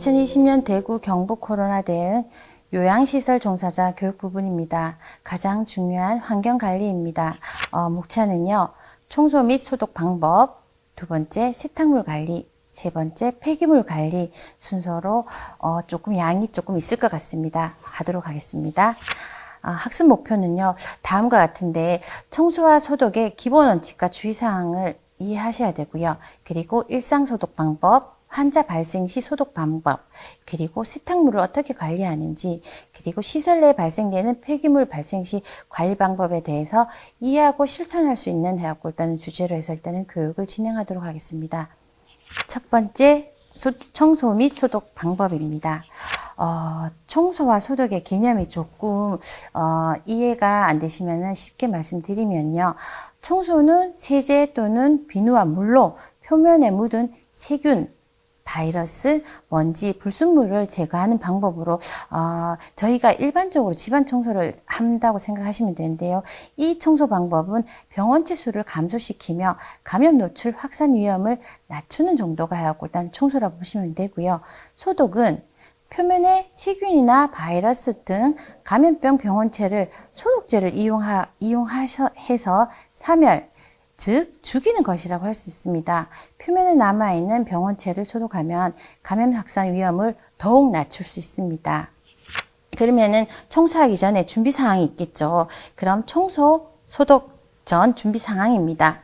2020년 대구 경북 코로나 대응 요양시설 종사자 교육 부분입니다. 가장 중요한 환경관리입니다. 어, 목차는요, 청소 및 소독 방법, 두 번째 세탁물 관리, 세 번째 폐기물 관리 순서로 어, 조금 양이 조금 있을 것 같습니다. 하도록 하겠습니다. 아, 학습 목표는요, 다음과 같은데 청소와 소독의 기본 원칙과 주의사항을 이해하셔야 되고요. 그리고 일상 소독 방법, 환자 발생 시 소독 방법, 그리고 세탁물을 어떻게 관리하는지, 그리고 시설 내에 발생되는 폐기물 발생 시 관리 방법에 대해서 이해하고 실천할 수 있는 일단은 주제로 해서 일단은 교육을 진행하도록 하겠습니다. 첫 번째, 소- 청소 및 소독 방법입니다. 어, 청소와 소독의 개념이 조금 어, 이해가 안 되시면 쉽게 말씀드리면요. 청소는 세제 또는 비누와 물로 표면에 묻은 세균, 바이러스, 먼지, 불순물을 제거하는 방법으로 어, 저희가 일반적으로 집안 청소를 한다고 생각하시면 되는데요. 이 청소 방법은 병원체 수를 감소시키며 감염 노출 확산 위험을 낮추는 정도가 하고 일단 청소라고 보시면 되고요. 소독은 표면에 세균이나 바이러스 등 감염병 병원체를 소독제를 이용하, 이용해서 사멸, 즉 죽이는 것이라고 할 수 있습니다. 표면에 남아있는 병원체를 소독하면 감염 확산 위험을 더욱 낮출 수 있습니다. 그러면은 청소하기 전에 준비 사항이 있겠죠. 그럼 청소, 소독 전 준비 상황입니다.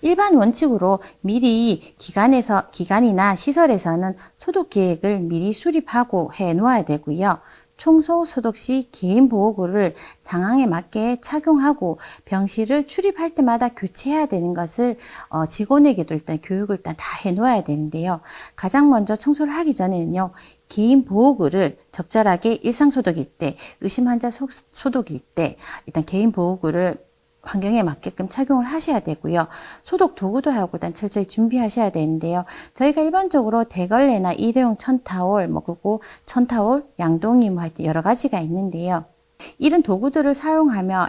일반 원칙으로 미리 기관에서, 기관이나 시설에서는 소독 계획을 미리 수립하고 해 놓아야 되고요. 청소, 소독 시 개인 보호구를 상황에 맞게 착용하고 병실을 출입할 때마다 교체해야 되는 것을 어, 직원에게도 일단 교육을 일단 다 해 놓아야 되는데요. 가장 먼저 청소를 하기 전에는요. 개인 보호구를 적절하게 일상 소독일 때, 의심 환자 소- 소독일 때 일단 개인 보호구를 환경에 맞게끔 착용을 하셔야 되고요. 소독 도구도 하고 일단 철저히 준비하셔야 되는데요. 저희가 일반적으로 대걸레나 일회용 천타올, 뭐 그리고 천타올, 양동이 뭐 여러 가지가 있는데요. 이런 도구들을 사용하며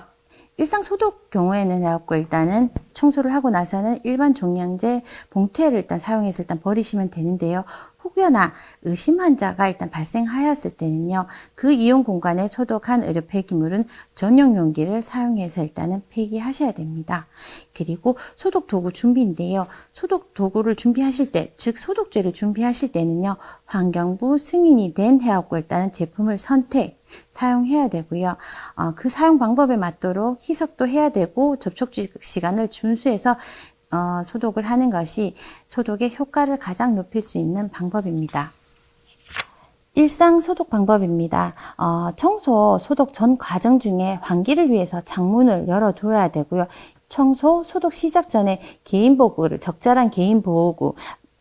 일상 소독 경우에는 해갖고 일단은 청소를 하고 나서는 일반 종량제 봉투를 일단 사용해서 일단 버리시면 되는데요. 혹여나 의심 환자가 일단 발생하였을 때는요, 그 이용 공간에 소독한 의료 폐기물은 전용 용기를 사용해서 일단은 폐기하셔야 됩니다. 그리고 소독 도구 준비인데요. 소독 도구를 준비하실 때, 즉 소독제를 준비하실 때는요, 환경부 승인이 된 해갖고 일단은 제품을 선택, 사용해야 되고요. 어, 그 사용 방법에 맞도록 희석도 해야 되고 접촉 지- 시간을 준수해서 어, 소독을 하는 것이 소독의 효과를 가장 높일 수 있는 방법입니다. 일상 소독 방법입니다. 어, 청소, 소독 전 과정 중에 환기를 위해서 창문을 열어둬야 되고요. 청소, 소독 시작 전에 개인 보호구를, 적절한 개인 보호구,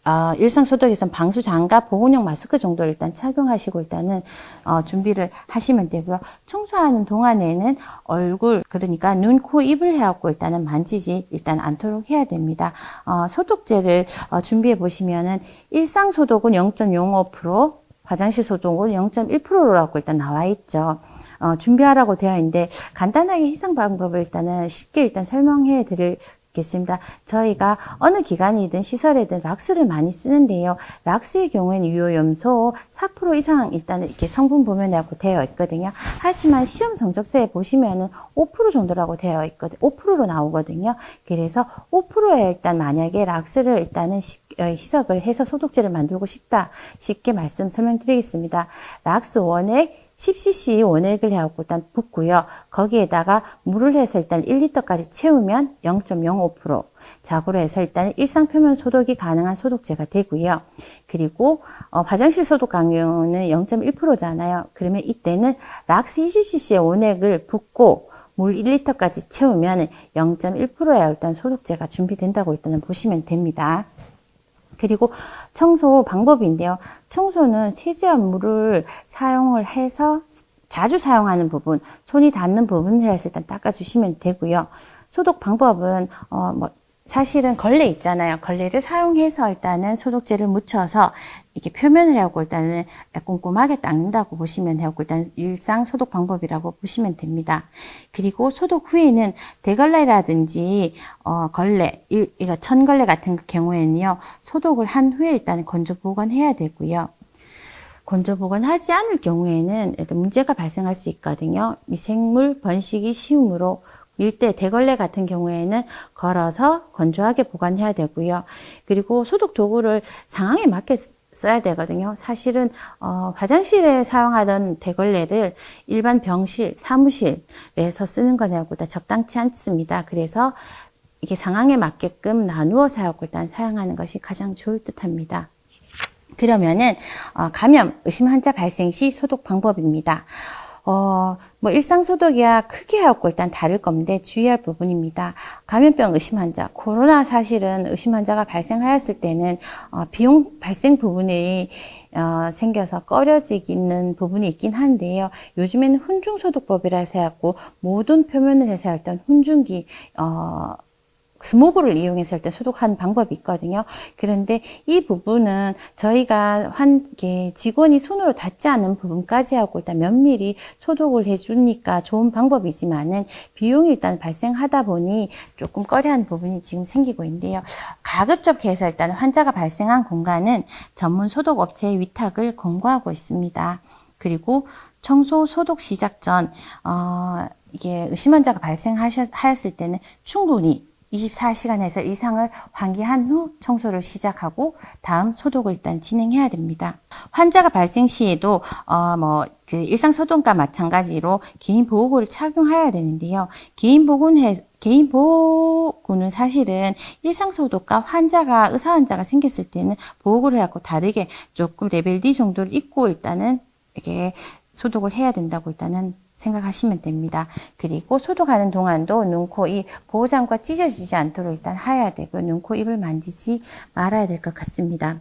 어, 일상 소독에선 방수 장갑, 보온용 마스크 정도 일단 착용하시고 일단은 어, 준비를 하시면 되고요. 청소하는 동안에는 얼굴 그러니까 눈, 코, 입을 해갖고 일단은 만지지 일단 않도록 해야 됩니다. 어, 소독제를 어, 준비해 보시면은 일상 소독은 0.05%, 화장실 소독은 0.1%라고 일단 나와 있죠. 어, 준비하라고 되어 있는데 간단하게 희생 방법을 일단은 쉽게 일단 설명해 드 리겠습니다. 저희가 어느 기관이든 시설이든 락스를 많이 쓰는데요. 락스의 경우에는 유효 염소 4% 이상 일단 이렇게 성분 보면하고 되어 있거든요. 하지만 시험 성적서에 보시면은 5% 정도라고 되어 있거든요. 5%로 나오거든요. 그래서 5%에 일단 만약에 락스를 일단은 쉽- 어, 희석을 해서 소독제를 만들고 싶다. 쉽게 말씀 설명드리겠습니다. 락스 원액 10cc 원액을 해갖고 일단 붓고요. 거기에다가 물을 해서 일단 1리터까지 채우면 0.05% 자고로 해서 일단 일상 표면 소독이 가능한 소독제가 되고요. 그리고 어, 화장실 소독 강요는 0.1%잖아요. 그러면 이때는 락스 20cc의 원액을 붓고 물 1리터까지 채우면 0.1%의 일단 소독제가 준비된다고 일단은 보시면 됩니다. 그리고 청소 방법인데요. 청소는 세제와 물을 사용을 해서 자주 사용하는 부분, 손이 닿는 부분을 해서 일단 닦아주시면 되고요. 소독 방법은 어 뭐 사실은 걸레 있잖아요. 걸레를 사용해서 일단은 소독제를 묻혀서 이렇게 표면을 하고 일단은 꼼꼼하게 닦는다고 보시면 되고 일단 일상 소독 방법이라고 보시면 됩니다. 그리고 소독 후에는 대걸레라든지 어 걸레, 일, 이거 천걸레 같은 경우에는요 소독을 한 후에 일단 건조 보관해야 되고요. 건조 보관하지 않을 경우에는 일단 문제가 발생할 수 있거든요. 미생물 번식이 쉬우므로 밀대, 대걸레 같은 경우에는 걸어서 건조하게 보관해야 되고요. 그리고 소독 도구를 상황에 맞게 써야 되거든요. 사실은 어, 화장실에 사용하던 대걸레를 일반 병실, 사무실에서 쓰는 거냐보다 적당치 않습니다. 그래서 이게 상황에 맞게끔 나누어 사용을 일단 사용하는 것이 가장 좋을 듯합니다. 그러면은 어, 감염 의심 환자 발생 시 소독 방법입니다. 어, 뭐 일상 소독이야 크게 하고 일단 다를 건데 주의할 부분입니다. 감염병 의심 환자, 코로나 사실은 의심 환자가 발생하였을 때는 어, 비용 발생 부분이 어, 생겨서 꺼려지는 부분이 있긴 한데요. 요즘에는 훈중 소독법이라 해서 해갖고 모든 표면을 해서 일단 훈중기 어, 스모브를 이용해서 일단 소독하는 방법이 있거든요. 그런데 이 부분은 저희가 한, 게 직원이 손으로 닿지 않은 부분까지 하고 일단 면밀히 소독을 해주니까 좋은 방법이지만은 비용이 일단 발생하다 보니 조금 꺼려하는 부분이 지금 생기고 있는데요. 가급적해서 일단 환자가 발생한 공간은 전문 소독 업체의 위탁을 권고하고 있습니다. 그리고 청소 소독 시작 전, 어, 이게 의심 환자가 발생하였을 때는 충분히 24시간에서 이상을 환기한 후 청소를 시작하고 다음 소독을 일단 진행해야 됩니다. 환자가 발생 시에도 어뭐 그 일상 소독과 마찬가지로 개인 보호구를 착용해야 되는데요. 개인 보호는 개인 보호구는 사실은 일상 소독과 환자가 의사 환자가 생겼을 때는 보호구를 해갖고 다르게 조금 레벨 D 정도를 입고 일단은 이게 소독을 해야 된다고 일단은 생각하시면 됩니다. 그리고 소독하는 동안도 눈, 코, 입 보호장과 찢어지지 않도록 일단 해야 되고 눈, 코, 입을 만지지 말아야 될 것 같습니다.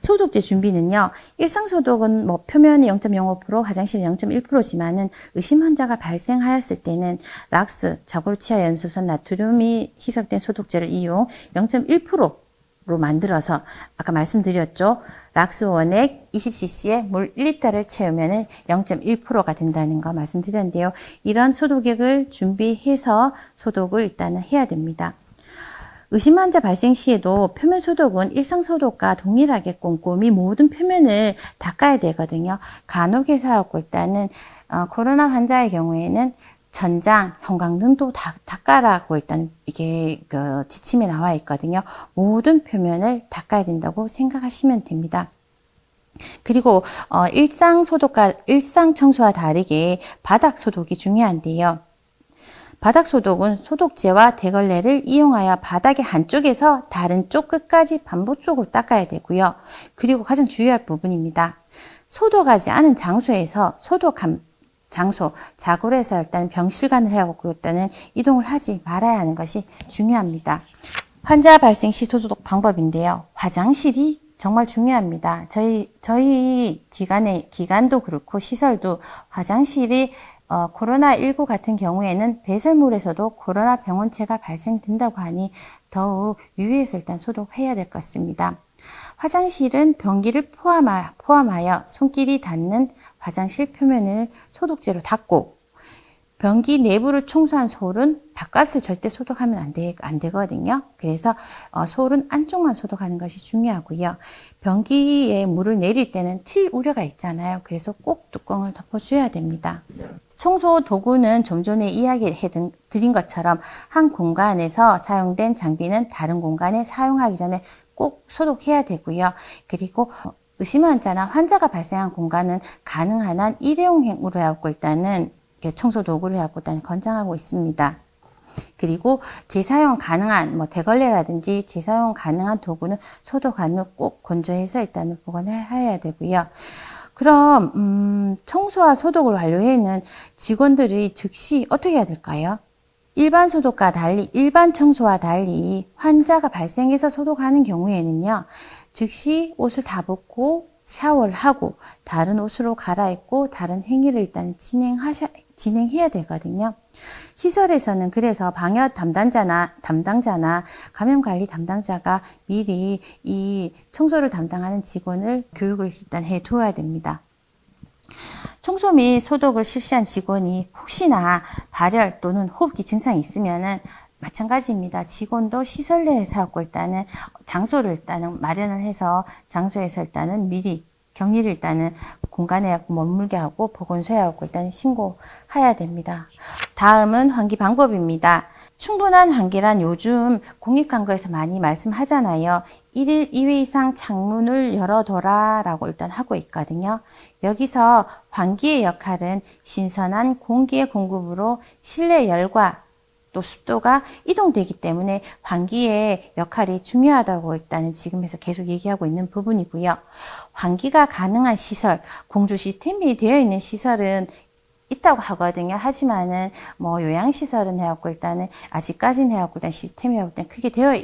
소독제 준비는요. 일상 소독은 뭐 표면이 0.05%, 화장실 0.1%지만은 의심 환자가 발생하였을 때는 락스, 자골치아 연소선 나트륨이 희석된 소독제를 이용 0.1% 로 만들어서 아까 말씀드렸죠. 락스 원액 20cc에 물 1리터를 채우면 0.1%가 된다는 거 말씀드렸는데요. 이런 소독액을 준비해서 소독을 일단은 해야 됩니다. 의심 환자 발생 시에도 표면 소독은 일상 소독과 동일하게 꼼꼼히 모든 표면을 닦아야 되거든요. 간혹 해서 하고 일단은 어, 코로나 환자의 경우에는 전장, 형광등도 다, 닦아라고 일단 이게 그 지침에 나와 있거든요. 모든 표면을 닦아야 된다고 생각하시면 됩니다. 그리고 어, 일상 소독과 일상 청소와 다르게 바닥 소독이 중요한데요. 바닥 소독은 소독제와 대걸레를 이용하여 바닥의 한쪽에서 다른 쪽 끝까지 반복적으로 닦아야 되고요. 그리고 가장 주의할 부분입니다. 소독하지 않은 장소에서 소독한 장소, 자골에서 일단 병실관을 해갖고 일단은 이동을 하지 말아야 하는 것이 중요합니다. 환자 발생 시 소독 방법인데요. 화장실이 정말 중요합니다. 저희, 저희 기관의, 기관도 그렇고 시설도 화장실이 어, 코로나19 같은 경우에는 배설물에서도 코로나 병원체가 발생된다고 하니 더욱 유의해서 일단 소독해야 될 것 같습니다. 화장실은 변기를 포함하, 포함하여 손길이 닿는 화장실 표면을 소독제로 닦고 변기 내부를 청소한 솔은 바깥을 절대 소독하면 안, 되, 안 되거든요. 그래서 어, 솔은 안쪽만 소독하는 것이 중요하고요. 변기에 물을 내릴 때는 튈 우려가 있잖아요. 그래서 꼭 뚜껑을 덮어줘야 됩니다. 청소 도구는 좀 전에 이야기해 드린 것처럼 한 공간에서 사용된 장비는 다른 공간에 사용하기 전에 꼭 소독해야 되고요. 그리고 의심 환자나 환자가 발생한 공간은 가능한 한 일회용으로 해갖고 일단은 청소 도구를 해갖고 일단 권장하고 있습니다. 그리고 재사용 가능한 뭐 대걸레라든지 재사용 가능한 도구는 후꼭 건조해서 일단은 보관해야 되고요. 그럼 음, 청소와 소독을 완료해는 직원들이 즉시 어떻게 해야 될까요? 일반 소독과 달리 일반 청소와 달리 환자가 발생해서 소독하는 경우에는요. 즉시 옷을 다 벗고 샤워를 하고 다른 옷으로 갈아입고 다른 행위를 일단 진행하셔 진행해야 되거든요. 시설에서는 그래서 방역 담당자나 담당자나 감염 관리 담당자가 미리 이 청소를 담당하는 직원을 교육을 일단 해 두어야 됩니다. 청소 및 소독을 실시한 직원이 혹시나 발열 또는 호흡기 증상이 있으면은 마찬가지입니다. 직원도 시설 내에서 하고 일단은 장소를 일단은 마련을 해서 장소에서 일단은 미리 격리를 일단은 공간에 머물게 하고 보건소에 하고 일단 신고해야 됩니다. 다음은 환기 방법입니다. 충분한 환기란 요즘 공익광고에서 많이 말씀하잖아요. 1일 2회 이상 창문을 열어둬라 라고 일단 하고 있거든요. 여기서 환기의 역할은 신선한 공기의 공급으로 실내 열과 또 습도가 이동되기 때문에 환기의 역할이 중요하다고 일단은 지금에서 계속 얘기하고 있는 부분이고요. 환기가 가능한 시설, 공조 시스템이 되어 있는 시설은 있다고 하거든요. 하지만은 뭐 요양시설은 해왔고 일단은 아직까지는 해왔고 일단 시스템이 일단 크게 되어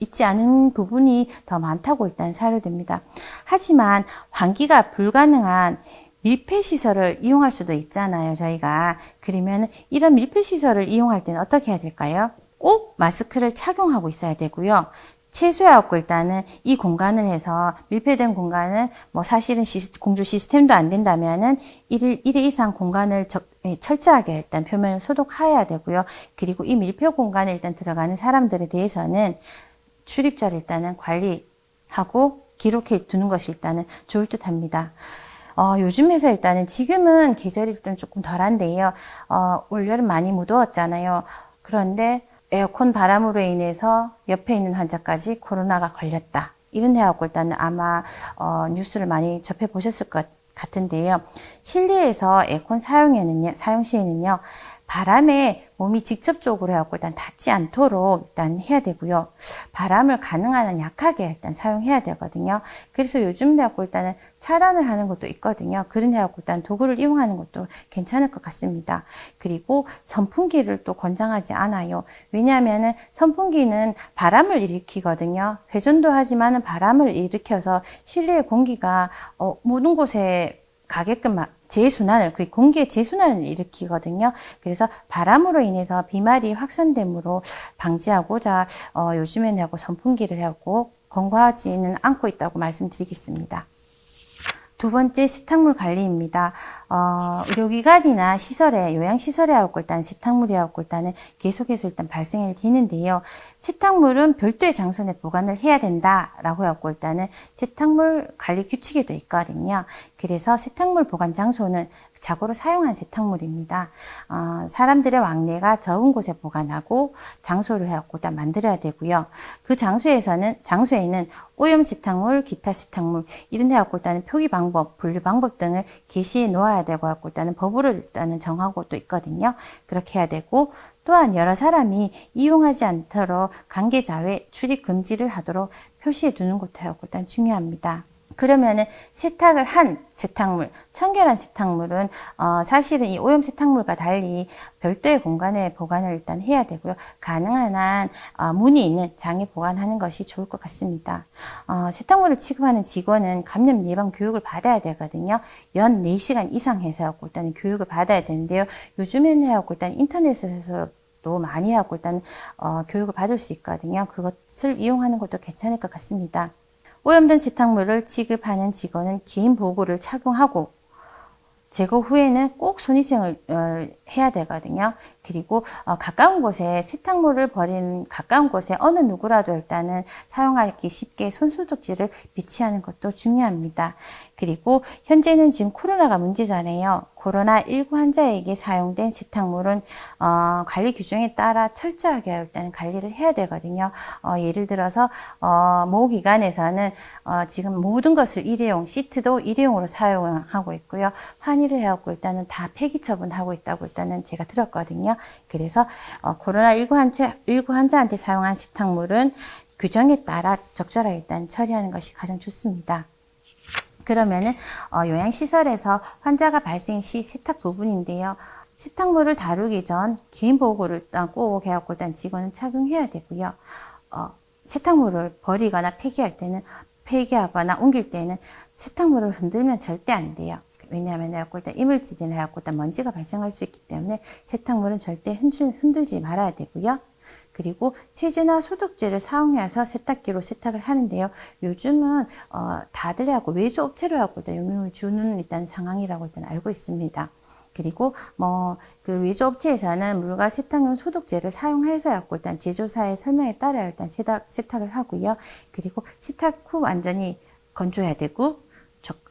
있지 않은 부분이 더 많다고 일단 사료됩니다. 하지만 환기가 불가능한 밀폐 시설을 이용할 수도 있잖아요, 저희가. 그러면 이런 밀폐 시설을 이용할 때는 어떻게 해야 될까요? 꼭 마스크를 착용하고 있어야 되고요. 최소화하고 일단은 이 공간을 해서 밀폐된 공간은 뭐 사실은 시스, 공조 시스템도 안 된다면은 1일, 1회 이상 공간을 적, 예, 철저하게 일단 표면을 소독해야 되고요. 그리고 이 밀폐 공간에 일단 들어가는 사람들에 대해서는 출입자를 일단은 관리하고 기록해 두는 것이 일단은 좋을 듯 합니다. 어, 요즘에서 일단은 지금은 계절이 좀 조금 덜한데요. 어, 올여름 많이 무더웠잖아요. 그런데 에어컨 바람으로 인해서 옆에 있는 환자까지 코로나가 걸렸다. 이런 해하고 일단은 아마 어, 뉴스를 많이 접해 보셨을 것 같은데요. 실내에서 에어컨 사용에는요, 사용 시에는요, 바람에 몸이 직접적으로 해갖고 일단 닿지 않도록 일단 해야 되고요. 바람을 가능한 한 약하게 일단 사용해야 되거든요. 그래서 요즘 해갖고 일단은 차단을 하는 것도 있거든요. 그런 해갖고 일단 도구를 이용하는 것도 괜찮을 것 같습니다. 그리고 선풍기를 또 권장하지 않아요. 왜냐하면은 선풍기는 바람을 일으키거든요. 회전도 하지만은 바람을 일으켜서 실내의 공기가 어, 모든 곳에 가게끔 재순환을, 그 공기의 재순환을 일으키거든요. 그래서 바람으로 인해서 비말이 확산됨으로 방지하고자 어, 요즘에는 하고 선풍기를 하고 권고하지는 않고 있다고 말씀드리겠습니다. 두 번째 세탁물 관리입니다. 어, 의료기관이나 시설에 요양시설에 하고 일단 세탁물이 하고 일단은 계속해서 일단 발생이 되는데요. 세탁물은 별도의 장소 내 보관을 해야 된다라고 하고 일단은 세탁물 관리 규칙에 도 있거든요. 그래서 세탁물 보관 장소는 자고로 사용한 세탁물입니다. 어, 사람들의 왕래가 적은 곳에 보관하고 장소를 해갖고 일단 만들어야 되고요. 그 장소에서는 장소에는 오염 세탁물, 기타 세탁물 이런 해갖고 일단은 표기 방법, 분류 방법 등을 게시해 놓아야 되고 갖고 일단은 법으로 일단은 정하고 또 있거든요. 그렇게 해야 되고 또한 여러 사람이 이용하지 않도록 관계자회 출입 금지를 하도록 표시해 두는 것도 하고 일단 중요합니다. 그러면은 세탁을 한 세탁물, 청결한 세탁물은 어, 사실은 이 오염 세탁물과 달리 별도의 공간에 보관을 일단 해야 되고요. 가능한 한 어, 문이 있는 장에 보관하는 것이 좋을 것 같습니다. 어, 세탁물을 취급하는 직원은 감염 예방 교육을 받아야 되거든요. 연 4시간 이상 해서 일단 교육을 받아야 되는데요. 요즘에는 하고 일단 인터넷에서 또 많이 하고 일단 어, 교육을 받을 수 있거든요. 그것을 이용하는 것도 괜찮을 것 같습니다. 오염된 세탁물을 취급하는 직원은 개인 보호구를 착용하고 제거 후에는 꼭 손위생을 어, 해야 되거든요. 그리고 어, 가까운 곳에 세탁물을 버리는 가까운 곳에 어느 누구라도 일단은 사용하기 쉽게 손소독지를 비치하는 것도 중요합니다. 그리고 현재는 지금 코로나가 문제잖아요. 코로나19 환자에게 사용된 세탁물은 어, 관리 규정에 따라 철저하게 일단 관리를 해야 되거든요. 어, 예를 들어서 어, 모 기관에서는 어, 지금 모든 것을 일회용, 시트도 일회용으로 사용하고 있고요. 환의를 해갖고 일단은 다 폐기 처분하고 있다고 일단은 제가 들었거든요. 그래서 어, 코로나19 환자, 19 환자한테 사용한 세탁물은 규정에 따라 적절하게 일단 처리하는 것이 가장 좋습니다. 그러면은 어, 요양시설에서 환자가 발생 시 세탁 부분인데요. 세탁물을 다루기 전 개인 보호구를 꼭 해갖고 일단 직원은 착용해야 되고요. 어, 세탁물을 버리거나 폐기할 때는 폐기하거나 옮길 때는 세탁물을 흔들면 절대 안 돼요. 왜냐하면 일단 이물질이나 일단 먼지가 발생할 수 있기 때문에 세탁물은 절대 흔들, 흔들지 말아야 되고요. 그리고 세제나 소독제를 사용해서 세탁기로 세탁을 하는데요. 요즘은 어, 다들 하고 외주 업체로 하고 영향을 주는 일단 상황이라고 일단 알고 있습니다. 그리고 뭐그 외주 업체에서는 물과 세탁용 소독제를 사용해서 갖고 일단 제조사의 설명에 따라 일단 세탁 세탁을 하고요. 그리고 세탁 후 완전히 건조해야 되고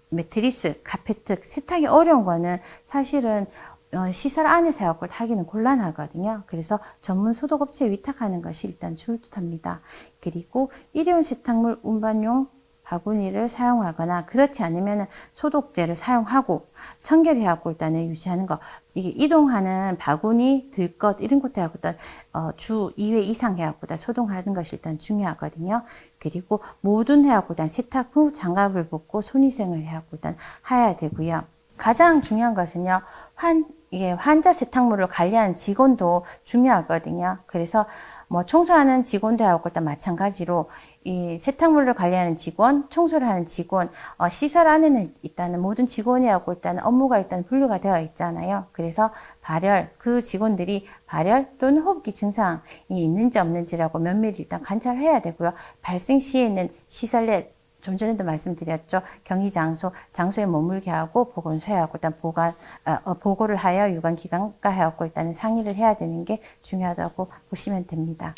매트리스, 카페트 세탁이 어려운 거는 사실은 어, 시설 안에서 해갖고 하기는 곤란하거든요. 그래서 전문 소독업체에 위탁하는 것이 일단 좋듯합니다. 그리고 일회용 세탁물 운반용 바구니를 사용하거나 그렇지 않으면 소독제를 사용하고 청결해갖고 일단은 유지하는 거. 이게 이동하는 바구니, 들것 이런 것도 해갖고 일단 어, 주 2회 이상 해갖고 일단 소독하는 것이 일단 중요하거든요. 그리고 모든 해갖고 일단 세탁 후 장갑을 벗고 손위생을 해갖고 일단 해야 되고요. 가장 중요한 것은요, 환, 이게 환자 세탁물을 관리하는 직원도 중요하거든요. 그래서 뭐 청소하는 직원도 하고 일단 마찬가지로 이 세탁물을 관리하는 직원, 청소를 하는 직원, 어, 시설 안에는 일단은 모든 직원이 하고 일단 업무가 일단 분류가 되어 있잖아요. 그래서 발열, 그 직원들이 발열 또는 호흡기 증상이 있는지 없는지라고 면밀히 일단 관찰해야 되고요. 발생 시에는 시설 내 좀 전에도 말씀드렸죠. 격리 장소, 장소에 머물게 하고 보건소하고 일단 보관, 어, 어, 보고를 하여 유관 기관과 하고 일단은 상의를 해야 되는 게 중요하다고 보시면 됩니다.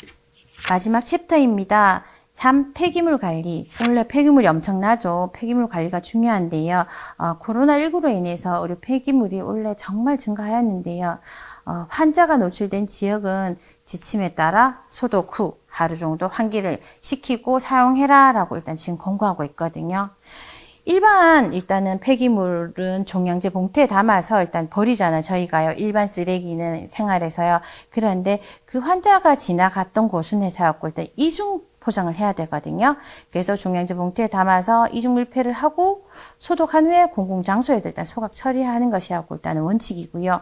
마지막 챕터입니다. 3. 폐기물 관리. 원래 폐기물이 엄청나죠. 폐기물 관리가 중요한데요. 어, 코로나19로 인해서 우리 폐기물이 원래 정말 증가하였는데요. 어, 환자가 노출된 지역은 지침에 따라 소독 후 하루 정도 환기를 시키고 사용해라 라고 일단 지금 권고하고 있거든요. 일반 일단은 폐기물은 종량제 봉투에 담아서 일단 버리잖아요. 저희가요. 일반 쓰레기는 생활에서요. 그런데 그 환자가 지나갔던 곳은 해서였고 일단 이중 포장을 해야 되거든요. 그래서 종량제 봉투에 담아서 이중 밀폐를 하고 소독한 후에 공공장소에 일단 소각 처리하는 것이 하고 일단은 원칙이고요.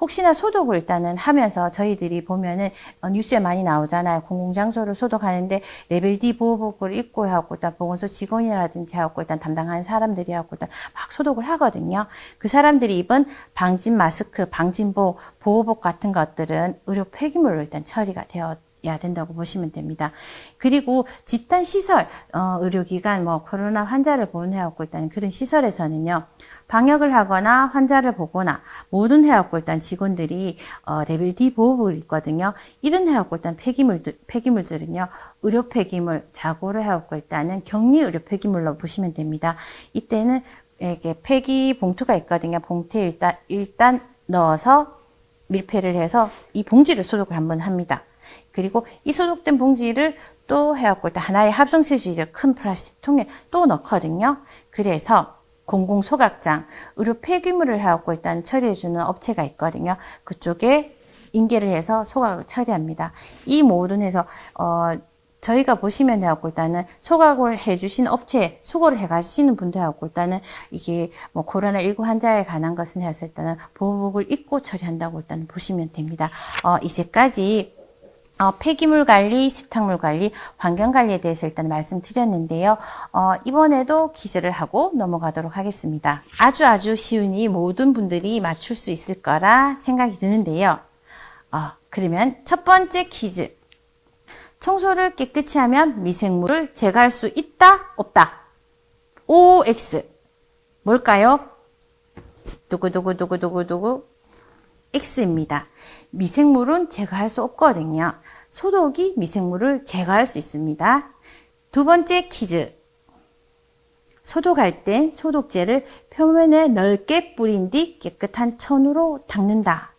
혹시나 소독을 일단은 하면서 저희들이 보면은 어, 뉴스에 많이 나오잖아요. 공공장소를 소독하는데 레벨 D 보호복을 입고 하고 일단 보건소 직원이라든지 하고 일단 담당하는 사람들이 하고 일단 막 소독을 하거든요. 그 사람들이 입은 방진 마스크, 방진복, 보호복 같은 것들은 의료 폐기물로 일단 처리가 되어 야 된다고 보시면 됩니다. 그리고 집단 시설, 어, 의료기관, 뭐 코로나 환자를 보호해왔고 일단 그런 시설에서는요. 방역을 하거나 환자를 보거나 모든 해왔고 일단 직원들이 어, 레벨 D 보호복을 입거든요. 이런 해왔고 일단 폐기물들, 폐기물들은요. 의료 폐기물, 자고를 해왔고 일단은 격리 의료 폐기물로 보시면 됩니다. 이때는 이게 폐기 봉투가 있거든요. 봉투에 일단 일단 넣어서 밀폐를 해서 이 봉지를 소독을 한번 합니다. 그리고 이 소독된 봉지를 또 해갖고 일단 하나의 합성 세제를 큰 플라스틱 통에 또 넣거든요. 그래서 공공 소각장, 의료 폐기물을 해갖고 일단 처리해주는 업체가 있거든요. 그쪽에 인계를 해서 소각을 처리합니다. 이 모든 해서 어 저희가 보시면 해갖고 일단은 소각을 해주신 업체 수고를 해가시는 분들 하고 일단은 이게 뭐 코로나 19 환자에 관한 것은 해서 일단은 보호복을 입고 처리한다고 일단 보시면 됩니다. 어 이제까지 어, 폐기물 관리, 세탁물 관리, 환경 관리에 대해서 일단 말씀드렸는데요. 어, 이번에도 퀴즈를 하고 넘어가도록 하겠습니다. 아주 아주 쉬우니 모든 분들이 맞출 수 있을 거라 생각이 드는데요. 어, 그러면 첫 번째 퀴즈. 청소를 깨끗이 하면 미생물을 제거할 수 있다, 없다. OX. 뭘까요? 두구두구두구두구두구. X입니다. 미생물은 제거할 수 없거든요. 소독이 미생물을 제거할 수 있습니다. 두 번째 퀴즈. 소독할 땐 소독제를 표면에 넓게 뿌린 뒤 깨끗한 천으로 닦는다.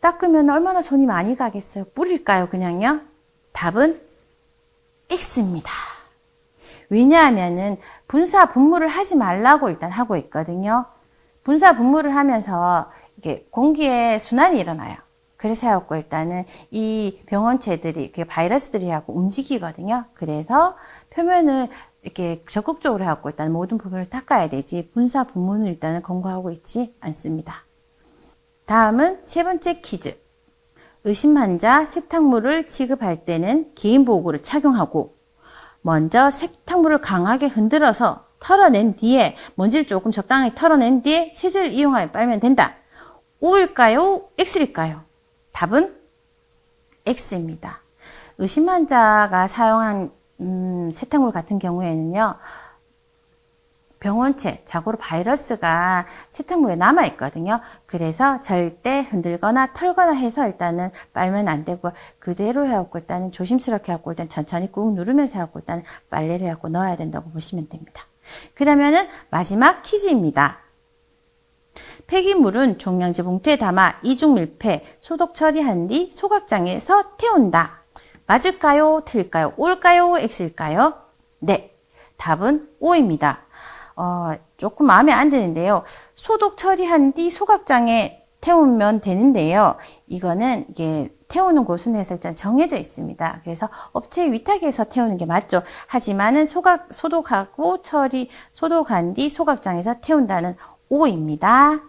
닦으면 얼마나 손이 많이 가겠어요? 뿌릴까요, 그냥요? 답은 X입니다. 왜냐하면은 분사 분무를 하지 말라고 일단 하고 있거든요. 분사 분무를 하면서 이게 공기에 순환이 일어나요. 그래서 해갖고 일단은 이 병원체들이 바이러스들이 하고 움직이거든요. 그래서 표면을 이렇게 적극적으로 해갖고 일단 모든 부분을 닦아야 되지 분사 분무는 일단은 권고하고 있지 않습니다. 다음은 세 번째 퀴즈. 의심 환자 세탁물을 취급할 때는 개인 보호구를 착용하고 먼저 세탁물을 강하게 흔들어서 털어낸 뒤에 먼지를 조금 적당하게 털어낸 뒤에 세제를 이용하여 빨면 된다. O일까요? X일까요? 답은 X입니다. 의심 환자가 사용한 음, 세탁물 같은 경우에는요. 병원체, 자고로 바이러스가 세탁물에 남아 있거든요. 그래서 절대 흔들거나 털거나 해서 일단은 빨면 안 되고 그대로 해갖고 일단은 조심스럽게 하고 일단 천천히 꾹 누르면서 해갖고 일단 빨래를 해갖고 넣어야 된다고 보시면 됩니다. 그러면은 마지막 퀴즈입니다. 폐기물은 종량제 봉투에 담아 이중 밀폐, 소독 처리한 뒤 소각장에서 태운다. 맞을까요? 틀릴까요? O일까요? X일까요? 네. 답은 O입니다. 어, 조금 마음에 안 드는데요. 소독 처리한 뒤 소각장에 태우면 되는데요. 이거는 이게 태우는 곳은 해설장 정해져 있습니다. 그래서 업체 위탁해서 태우는 게 맞죠. 하지만은 소각, 소독하고 처리, 소독한 뒤 소각장에서 태운다는 O입니다.